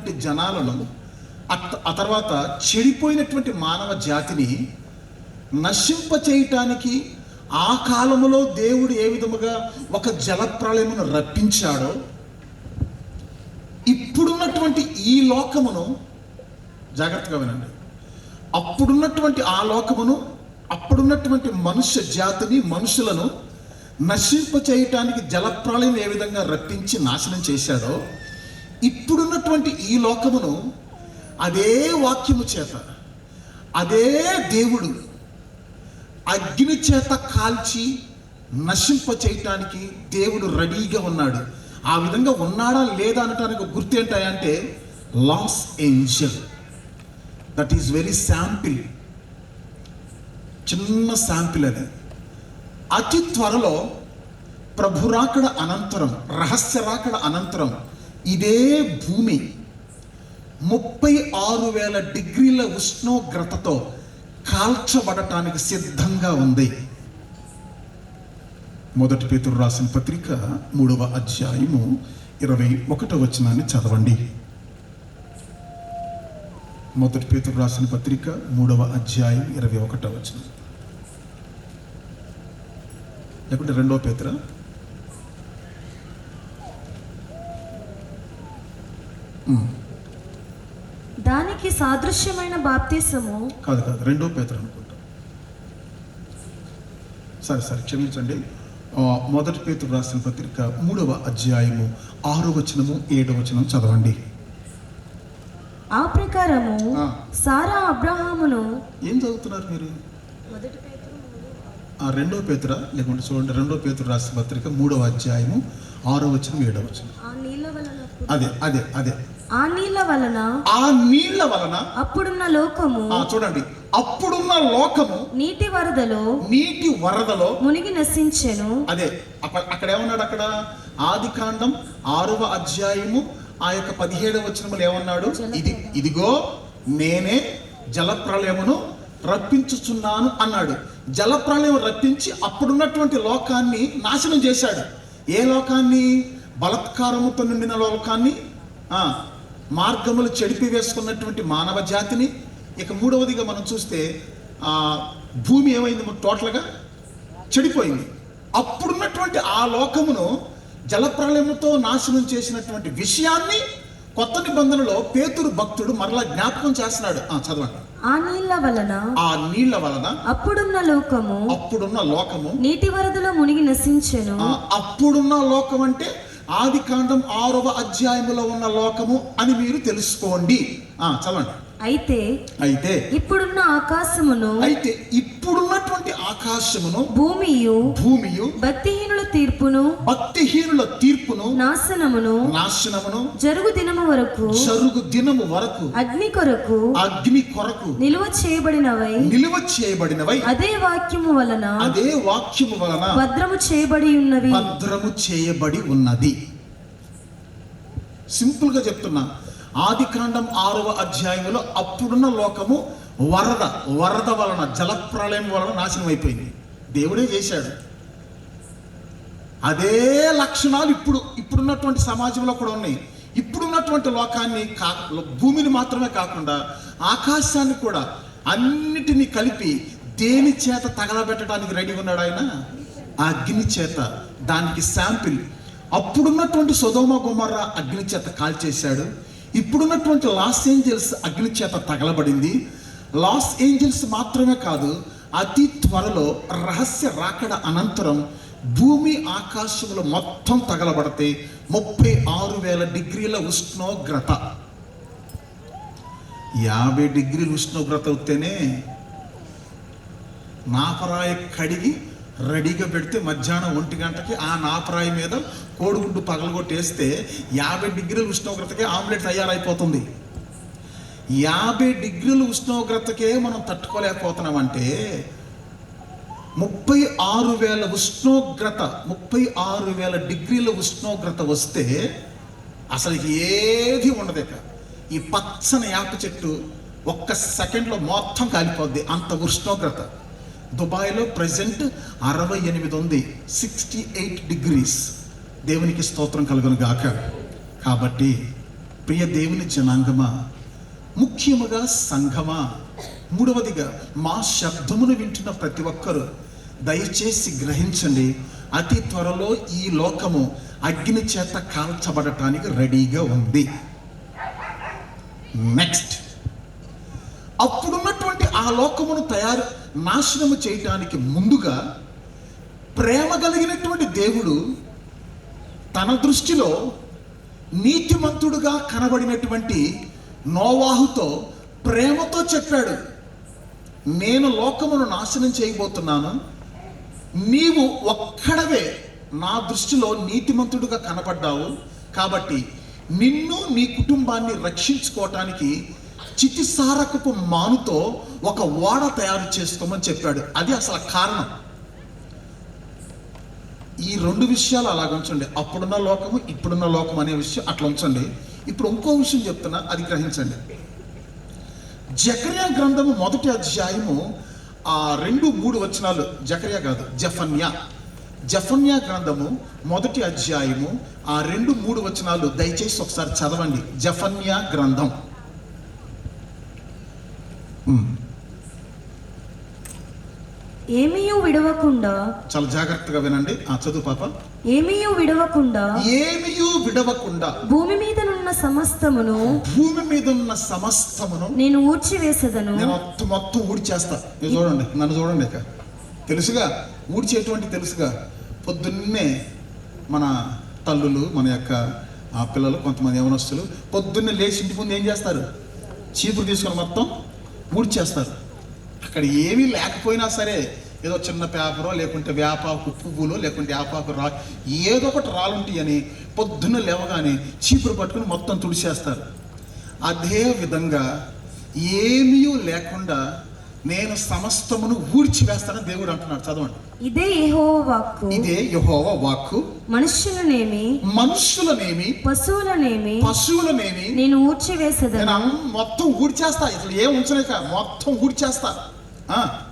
చెడిపోయినటువంటి జనాలను ఆ తర్వాత చెడిపోయినటువంటి మానవ జాతిని నశింప చేయటానికి ఆ కాలములో దేవుడు ఏ విధముగా ఒక జలప్రళయమును రప్పించాడో ఇప్పుడున్నటువంటి ఈ లోకమును జాగ్రత్తగా వినండి. అప్పుడున్నటువంటి ఆ లోకమును అప్పుడున్నటువంటి మనుష్య జాతిని మనుషులను నశింప చేయటానికి జలప్రళయం ఏ విధంగా రప్పించి నాశనం చేశాడో ఇప్పుడున్నటువంటి ఈ లోకమును అదే వాక్యము చేత అదే దేవుడు అగ్ని చేత కాల్చి నశింప చేయటానికి దేవుడు రెడీగా ఉన్నాడు. ఆ విధంగా ఉన్నాడా లేదా అనటానికి గుర్తు ఏంటంటే Los Angeles. That is very sample చిన్న శాంపిల్ అది. అతి త్వరలో ప్రభురాకడ అనంతరం రహస్య రాకడ అనంతరం ఇదే భూమి. ముప్పై ఆరు వేల డిగ్రీల ఉష్ణోగ్రతతో కాల్చబడటానికి సిద్ధంగా ఉంది. మొదటి పేతురు రాసిన పత్రిక మూడవ అధ్యాయము ఇరవై ఒకటో వచనాన్ని చదవండి. మొదటి పేతురు రాసిన పత్రిక మూడవ అధ్యాయం ఇరవై ఒకటో వచనం. లేకుంటే రెండవ పేతురా? దానికి సాదృశ్యమైన బాప్తిసము కాదు కాదు రెండో పేతురు అనుకుంటా. సరే సరే క్షమించండి. మొదటి పేతురు రాసిన పత్రిక మూడవ అధ్యాయము ఆరో వచనము ఏడవ వచనం చదవండి. ఆ ప్రకారము. సారా అబ్రహామును ఏం చదువుతున్నారు మీరు? ఆ రెండో పేతుర? లేకుంటే చూడండి రెండో పేతురు రాసిన పత్రిక మూడవ అధ్యాయము ఆరో వచనం ఏడవ వచనం అదే అదే అదే. ఆ నీళ్ళ వలన ఆ నీళ్ళ వలన అప్పుడున్న లోకము చూడండి. అప్పుడున్న లోకము నీటి వరదలో నీటి వరదలో మునిగి నశించెను. అదే అక్కడ ఏమన్నాడు అక్కడ? ఆది కాండం ఆరవ అధ్యాయము ఆ యొక్క పదిహేడవ వచనములు ఏమన్నాడు? ఇది ఇదిగో నేనే జలప్రలయమును రప్పించుచున్నాను అన్నాడు. జలప్రలయం రప్పించి అప్పుడున్నటువంటి లోకాన్ని నాశనం చేశాడు. ఏ లోకాన్ని? బలత్కారముతో నిండిన లోకాన్ని మార్గములు చెడిపి వేసుకున్నటువంటి మానవ జాతిని ఇక మూడవదిగా మనం చూస్తే ఆ, భూమి ఏమైంది టోటల్గా చెడిపోయింది. అప్పుడున్నటువంటి ఆ లోకమును జలప్రలయముతో నాశనం చేసినటువంటి విషయాన్ని కొత్త నిబంధనలో పేతురు భక్తుడు మరలా జ్ఞాపకం చేస్తున్నాడు. ఆ చదవండి. ఆ నీళ్ళ వలన ఆ నీళ్ళ వలన అప్పుడున్న లోకము అప్పుడున్న లోకము నీటి వరదలో మునిగి నశించెను. అప్పుడున్న లోకం అంటే ఆది కాండం ఆరవ అధ్యాయములో ఉన్న లోకము అని మీరు తెలుసుకోండి. చదవండి. అయితే అయితే ఇప్పుడున్న ఆకాశమును అయితే ఇప్పుడున్నటువంటి ఆకాశమును భూమియు భూమియు భక్తిహీనుల తీర్పును భక్తిహీనుల తీర్పును నాశనమును నాశనమును జరుగు దినము వరకు జరుగు దినము వరకు అగ్ని కొరకు అగ్ని కొరకు నిలువ చేయబడినవై నిలువ చేయబడినవై అదే వాక్యము వలన అదే వాక్యము వలన భద్రము చేయబడి ఉన్నవి. భద్రము చేయబడి ఉన్నది. సింపుల్గా చెప్తున్నా. ఆది కాండం ఆరవ అధ్యాయంలో అప్పుడున్న లోకము వరద వరద వలన జలప్రలయం వలన నాశనం అయిపోయింది. దేవుడే చేశాడు. అదే లక్షణాలు ఇప్పుడు ఇప్పుడున్నటువంటి సమాజంలో కూడా ఉన్నాయి. ఇప్పుడున్నటువంటి లోకాన్ని కా భూమిని మాత్రమే కాకుండా ఆకాశాన్ని కూడా అన్నిటినీ కలిపి దేని చేత తగలబెట్టడానికి రెడీ ఉన్నాడు ఆయన? అగ్ని చేత. దానికి శాంపిల్. అప్పుడున్నటువంటి సుధోమ గుమర్ర అగ్ని చేత కాల్చేశాడు. ఇప్పుడున్నటువంటి లాస్ ఏంజల్స్ అగ్ని చేత తగలబడింది. లాస్ ఏంజల్స్ మాత్రమే కాదు అతి త్వరలో రహస్య రాకడ అనంతరం భూమి ఆకాశములు మొత్తం తగలబడితే ముప్పై ఆరు వేల డిగ్రీల ఉష్ణోగ్రత. యాభై డిగ్రీల ఉష్ణోగ్రత వస్తేనే నాపరాయ కడిగి రెడీగా పెడితే మధ్యాహ్నం ఒంటి గంటకి ఆ నాపరాయి మీద కోడిగుడ్డు పగలగొట్టేస్తే యాభై డిగ్రీల ఉష్ణోగ్రతకే ఆమ్లెట్ తయారైపోతుంది. యాభై డిగ్రీల ఉష్ణోగ్రతకే మనం తట్టుకోలేకపోతున్నామంటే ముప్పై ఆరు వేల ఉష్ణోగ్రత ముప్పై ఆరు వేల డిగ్రీల ఉష్ణోగ్రత వస్తే అసలు ఏది ఉండదు ఇక. ఈ పచ్చని యాప చెట్టు ఒక్క సెకండ్లో మొత్తం కాలిపోద్ది అంత ఉష్ణోగ్రత. దుబాయ్లో ప్రజెంట్ అరవై ఎనిమిది ఉంది. Sixty eight degrees. దేవునికి స్తోత్రం కలుగును గాక. కాబట్టి ప్రియ దేవుని జనాంగమా ముఖ్యముగా సంఘమా మూడవదిగా మా శబ్దమును వింటున్న ప్రతి ఒక్కరూ దయచేసి గ్రహించండి. అతి త్వరలో ఈ లోకము అగ్ని చేత కాల్చబడటానికి రెడీగా ఉంది. నెక్స్ట్ అప్పుడున్న లోకమును తయారు నాశనము చేయటానికి ముందుగా ప్రేమ కలిగినటువంటి దేవుడు తన దృష్టిలో నీతిమంతుడుగా కనబడినటువంటి నోవాహుతో ప్రేమతో చెప్పాడు నేను లోకమును నాశనం చేయబోతున్నాను. నీవు ఒక్కడవే నా దృష్టిలో నీతిమంతుడుగా కనపడ్డావు. కాబట్టి నిన్ను నీ కుటుంబాన్ని రక్షించుకోవటానికి చితిసారకపు మానుతో ఒక ఓడ తయారు చేసుకోమని చెప్పాడు. అది అసలు కారణం. ఈ రెండు విషయాలు అలాగ ఉంచండి. అప్పుడున్న లోకము ఇప్పుడున్న లోకం అనే విషయం అట్లా ఉంచండి. ఇప్పుడు ఇంకో విషయం చెప్తున్నా అది గ్రహించండి. జకర్యా గ్రంథము మొదటి అధ్యాయము ఆ రెండు మూడు వచనాలు. జకర్యా కాదు జఫన్యా. జఫన్యా గ్రంథము మొదటి అధ్యాయము ఆ రెండు మూడు వచనాలు దయచేసి ఒకసారి చదవండి. జఫన్యా గ్రంథం. ఏమీయూ విడవకుండా. చాలా జాగ్రత్తగా వినండి. ఆ చదువు పాప. ఏమీయూ విడవకుండా. ఏమియూ విడవకుండా. భూమి మీదనున్న సమస్తమును. భూమి మీద ఉన్న సమస్తమును నేను ఊడ్చివేసెదను. నేను మొత్తం మొత్తం ఊడ్చేస్తా. మీరు చూడండి నన్ను చూడండి ఇక. తెలుసుగా? ఊడ్చేటువంటి తెలుసుగా? పొద్దున్నే మన తల్లులు మన యొక్క ఆ పిల్లలు కొంతమంది యవనస్తులు పొద్దున్నే లేచి ఇంటి ముందు ఏం చేస్తారు? చీపురు తీసుకొని మొత్తం ఊడ్చేస్తారు అక్కడ ఏమీ లేకపోయినా సరే ఏదో చిన్న పేపరో లేకుంటే వేపాకు పువ్వులో లేకుంటే వేపాకు రా ఏదో ఒకటి రాలుంటాయని పొద్దున్న లేవగానే చీపురు పట్టుకుని మొత్తం తుడిచేస్తారు. అదే విధంగా ఏమీ లేకుండా నేను సమస్తమును ఊడ్చివేస్తానని దేవుడు అంటున్నాడు. చదవండి. ఇదే యెహోవా వాక్కు. ఇదే యహోవ వాక్కు. మనుష్యులనేమి మనుషులనేమి? పశువులనేమి? పశువులనేమి? నేను ఊడ్చివేసెదను నేను అం- మొత్తం ఊడ్చేస్తా అసలు ఏం ఉంచలేక మొత్తం ఊడ్చేస్తా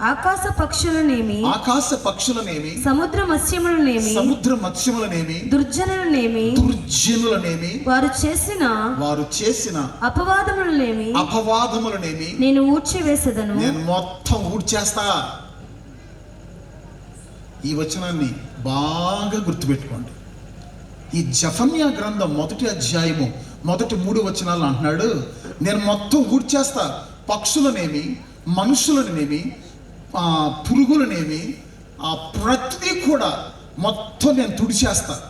ఆకాశ పక్షులనేమి ఆకాశ పక్షులనేమి సముద్ర మత్స్యములనేమి సముద్ర మత్స్యములనేమి దుర్జనులనేమి దుర్జనులనేమి వారు చేసిన వారు చేసిన అపవాదములనేమి అపవాదములనేమి నేను ఊడ్చివేసెదను. నేను మొత్తం ఊడ్చేస్తా. ఈ వచనాన్ని బాగా గుర్తుపెట్టుకోండి. ఈ జఫన్యా గ్రంథం మొదటి అధ్యాయము మొదటి మూడు వచనాలు అంటున్నాడు నేను మొత్తం ఊడ్చేస్తా. పక్షులనేమి మనుషులనేమి ఆ, పురుగులనేమి ఆ ప్రతిదీ కూడా మొత్తం నేను తుడిచేస్తా.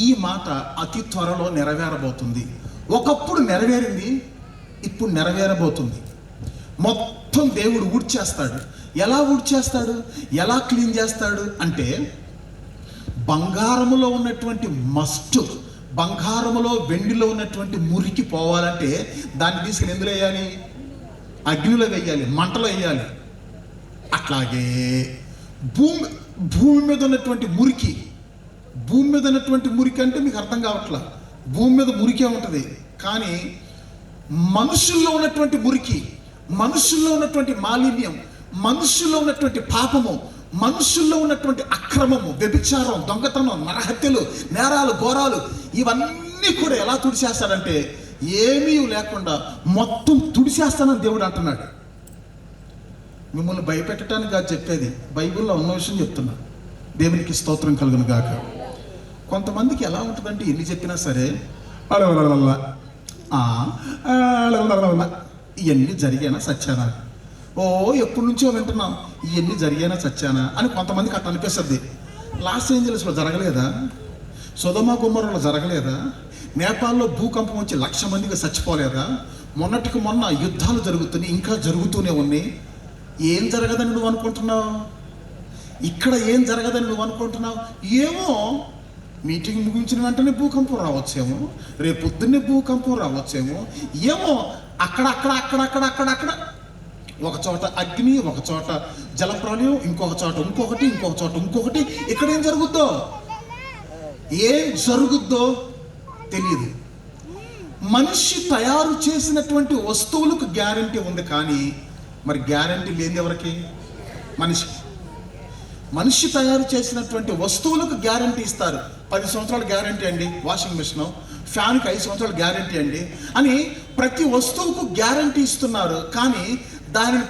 ఈ మాట అతి త్వరలో నెరవేరబోతుంది. ఒకప్పుడు నెరవేరింది ఇప్పుడు నెరవేరబోతుంది. మొత్తం దేవుడు ఊడ్చేస్తాడు. ఎలా ఊడ్చేస్తాడు? ఎలా క్లీన్ చేస్తాడు? అంటే బంగారములో ఉన్నటువంటి మస్టు బంగారములో వెండిలో ఉన్నటువంటి మురికి పోవాలంటే దాన్ని తీసుకుని ఎందులో వేయాలి అగ్నిలో వేయాలి మంటలో వేయాలి అట్లాగే భూమి భూమి మీద ఉన్నటువంటి మురికి భూమి మీద ఉన్నటువంటి మురికి అంటే మీకు అర్థం కావట్లా? భూమి మీద మురికే ఉంటుంది. కానీ మనుషుల్లో ఉన్నటువంటి మురికి మనుషుల్లో ఉన్నటువంటి మాలిన్యం మనుషుల్లో ఉన్నటువంటి పాపము మనుషుల్లో ఉన్నటువంటి అక్రమము వ్యభిచారం దొంగతనం నరహత్యలు నేరాలు ఘోరాలు ఇవన్నీ కూడా ఎలా తుడిచేస్తాడంటే ఏమీ లేకుండా మొత్తం తుడిసేస్తానని దేవుడు అంటున్నాడు. మిమ్మల్ని భయపెట్టడానికి అది చెప్పేది బైబిల్లో ఉన్న విషయం చెప్తున్నా. దేవునికి స్తోత్రం కలుగును గాక. కొంతమందికి ఎలా ఉంటుందంటే ఎన్ని చెప్పినా సరే అలవలవల, ఇవన్నీ జరిగానా సత్యానా ఓ ఎప్పటి నుంచో వింటున్నాం ఇవన్నీ జరిగానా సత్యానా అని కొంతమందికి అట్లా అనిపిస్తుంది. లాస్ ఏంజలస్లో జరగలేదా? సుధమ గుమ్మరంలో జరగలేదా? నేపాల్లో భూకంపం వచ్చి లక్ష మందికి చచ్చిపోలేదా మొన్నటికి మొన్న యుద్ధాలు జరుగుతున్నాయి ఇంకా జరుగుతూనే ఉన్నాయి. ఏం జరగదని నువ్వు అనుకుంటున్నావు? ఇక్కడ ఏం జరగదని నువ్వు అనుకుంటున్నావు? ఏమో మీటింగ్ ముగించిన వెంటనే భూకంపం రావచ్చేమో రేపు పొద్దున్నే భూకంపం రావచ్చేమో ఏమో అక్కడ అక్కడ అక్కడ అక్కడ అక్కడ అక్కడ. ఒక చోట అగ్ని ఒక చోట జలప్రలయం ఇంకొక చోట ఇంకొకటి ఇంకొక చోట ఇంకొకటి. ఇక్కడ ఏం జరుగుద్దో? ఏం జరుగుద్దో? తెలియదు మనిషి తయారు చేసినటువంటి వస్తువులకు గ్యారంటీ ఉంది కానీ మరి గ్యారంటీ లేని ఎవరికి? మనిషి. మనిషి తయారు చేసినటువంటి వస్తువులకు గ్యారంటీ ఇస్తారు. పది సంవత్సరాలు గ్యారంటీ అండి వాషింగ్ మిషన్. ఫ్యాన్కి ఐదు సంవత్సరాలు గ్యారంటీ అండి. అని ప్రతి వస్తువుకు గ్యారంటీ ఇస్తున్నారు. కానీ దానిని